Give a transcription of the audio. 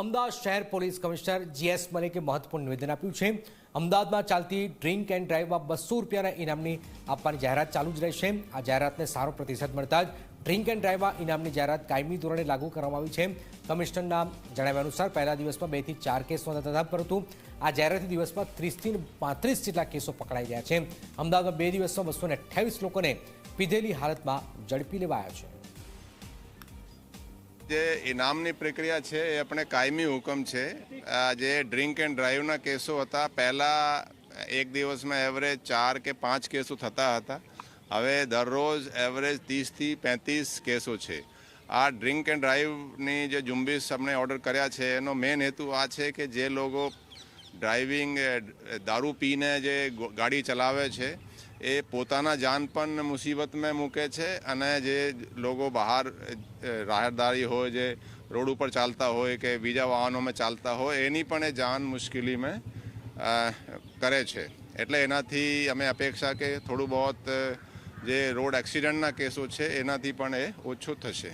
અમદાવાદ શહેર police commissioner GS મલિકે મહત્વપૂર્ણ નિવેદન આપ્યું છે. અમદાવાદમાં ચાલતી ડ્રિંક એન્ડ ડ્રાઈવમાં બસો રૂપિયાના ઇનામની આપવાની જાહેરાત ચાલુ જ રહેશે. આ જાહેરાતને સારો પ્રતિસાદ મળતા જ ડ્રિંક એન્ડ ડ્રાઈવમાં ઇનામની જાહેરાત કાયમી ધોરણે લાગુ કરવામાં આવી છે. કમિશનરના જણાવ્યા અનુસાર પહેલા દિવસમાં બેથી ચાર કેસ નોંધાતા હતા, પરંતુ આ જાહેરાતથી દિવસમાં ત્રીસથી પાંત્રીસ જેટલા કેસો પકડાઈ ગયા છે. અમદાવાદમાં બે દિવસમાં બસો અઠ્યાવીસ લોકોને પીધેલી હાલતમાં ઝડપી લેવાયા છે. જે ઇનામની પ્રક્રિયા છે એ આપણે કાયમી હુકમ છે. જે ડ્રિંક એન્ડ ડ્રાઈવના કેસો હતા, પહેલાં એક દિવસમાં એવરેજ ચાર કે પાંચ કેસો થતા હતા. હવે દરરોજ એવરેજ ત્રીસથી પેંત્રીસ કેસો છે. આ ડ્રિંક એન્ડ ડ્રાઈવની જે ઝુંબેશ આપણે ઓર્ડર કર્યા છે, એનો મેઇન હેતુ આ છે કે જે લોકો ડ્રાઇવિંગ, દારૂ પીને જે ગાડી ચલાવે છે એ પોતાના જાન પણ મુસીબતમાં મૂકે છે અને જે લોકો બહાર રાહદારી હોય, જે રોડ ઉપર ચાલતા હોય કે બીજા વાહનોમાં ચાલતા હોય, એની પણ એ જાન મુશ્કેલીમાં કરે છે. એટલે એનાથી અમે અપેક્ષા કે થોડું બહોત જે રોડ એક્સિડન્ટના કેસો છે, એનાથી પણ એ ઓછું થશે.